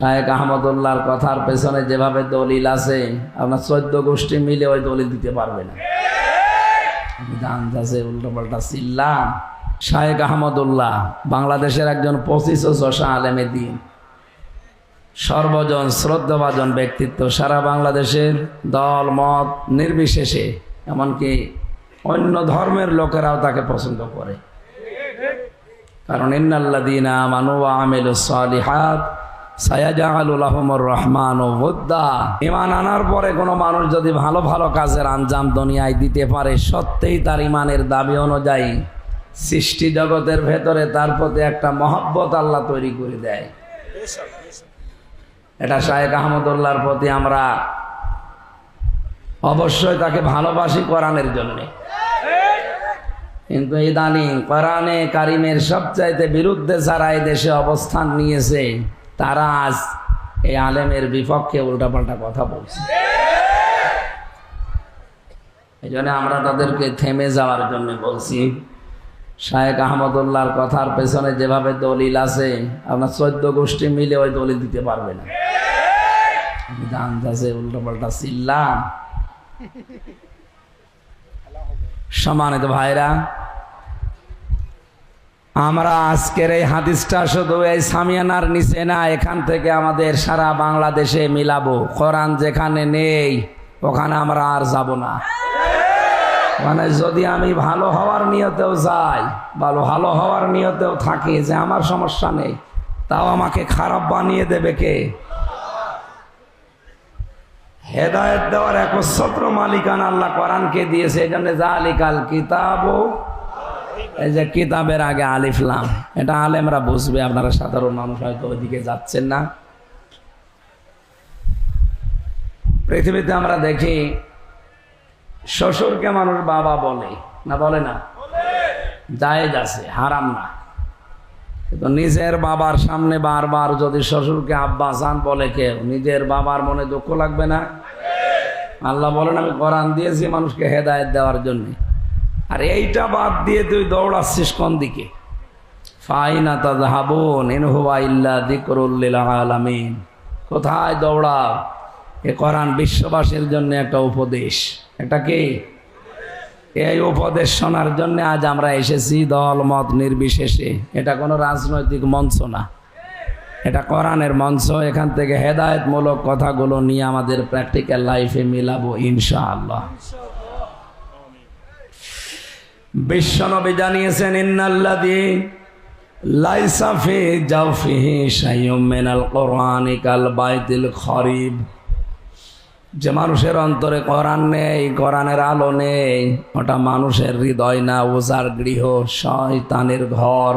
শায়েক আহমদুল্লাহর কথার পেছনে যেভাবে দলিল আছে, আপনার চোদ্দ গোষ্ঠী মিলে ওই দলিল দিতে পারবে না। গান যাচ্ছে উল্টো পাল্টা চিল্লাম। শায়েক আহমদুল্লাহ বাংলাদেশের একজন পঁচিশ আলেমে দিন। সর্বজন শ্রদ্ধাভাজন ব্যক্তিত্ব সারা বাংলাদেশের দল, মত নির্বিশেষে, এমনকি অন্য ধর্মের লোকেরাও তাকে পছন্দ করে। কারণ ইন্নাল্লাদিনা মানু আমিলু সালিহাত সায়াজাহালুল আহমর রহমান ও বোদ্দা। ইমান আনার পরে কোনো মানুষ যদি ভালো ভালো কাজের আঞ্জাম দুনিয়ায় দিতে পারে, সত্যিই তার ইমানের দাবি অনুযায়ী সৃষ্টি জগতের ভেতরে তার প্রতি একটা মহব্বত আল্লাহ তৈরি করে দেয়। এটা শায়েক আহমদুল্লাহর প্রতি আমরা অবশ্যই তাকে ভালোবাসি কোরআনের জন্যে। কিন্তু ইদানিং কোরআনে কারিমের সবচাইতে বিরুদ্ধে যারা এই দেশে অবস্থান নিয়েছে তারা আজ এই আলেমের বিপক্ষে উল্টাপাল্টা কথা বলছে। এই জন্য আমরা তাদেরকে থেমে যাওয়ার জন্য বলছি। শায়েক আহমদুল্লাহর কথার পেছনে যেভাবে দলিল আছে আপনার চোদ্দ গোষ্ঠী মিলে ওই দলিল দিতে পারবে না। উল্টাপাল্টা চিল্লাম। সমানিত ভাইরা আমরা আজকের এই হাদিসটা শুধু এই সামিয়ানার নিচে না, এখান থেকে আমাদের সারা বাংলাদেশে মিলাবো। কোরআন যেখানে নেই, ওখানে আমরা আর যাব না। মানে যদি আমি ভালো হওয়ার নিয়তেও যাই, ভালো ভালো হওয়ার নিয়তেও থাকি যে আমার সমস্যা নেই, তাও আমাকে খারাপ বানিয়ে দেবে কে? হেদায়ত দেওয়ার একচ্ছত্র মালিকান আল্লাহ কোরআনকে দিয়েছে জন্য জালিকাল কিতাব এই যে কিতাবের আগে আলিফলাম এটা আলেমরা বুঝবে, আপনারা সাধারণ মানুষ হয়তো ওইদিকে যাচ্ছেন না। পৃথিবীতে আমরা দেখি, শ্বশুরকে মানুষ বাবা বলে, না বলে না? জায়েজ আছে, হারাম না। কিন্তু নিজের বাবার সামনে বারবার যদি শ্বশুরকে আব্বা জান বলে কেউ, নিজের বাবার মনে দুঃখ লাগবে না? আল্লাহ বলেন, আমি কোরআন দিয়েছি মানুষকে হেদায়ত দেওয়ার জন্য। আর এইটা বাদ দিয়ে তুই দৌড়াচ্ছিস কোন দিকে? ফাইনা তাজহাবুন ইন হুয়া ইল্লা আলামিন। কোথায় দৌড়াও? এ কোরআন বিশ্ববাসীর জন্য একটা উপদেশ। এটা কি? এই উপদেশ শোনার জন্য আজ আমরা এসেছি দল মত নির্বিশেষে। এটা কোনো রাজনৈতিক মঞ্চ না। এটা কোরআনের মঞ্চ, এখান থেকে হেদায়তমূলক কথাগুলো নিয়ে আমাদের প্র্যাকটিক্যাল লাইফে মিলাবো ইনশাআল্লাহ। বিশ্বনবী জানিয়েছেন ইন্নাল্লাদি লাইসাফি জাফিহে শাইয়ুম মেনাল কোরআনি কাল বাইতিল খরিব। যে মানুষের অন্তরে কোরআন নেই, কোরআনের আলো নেই, ওটা মানুষের হৃদয় না ওজার গৃহ, শয়তানের ঘর।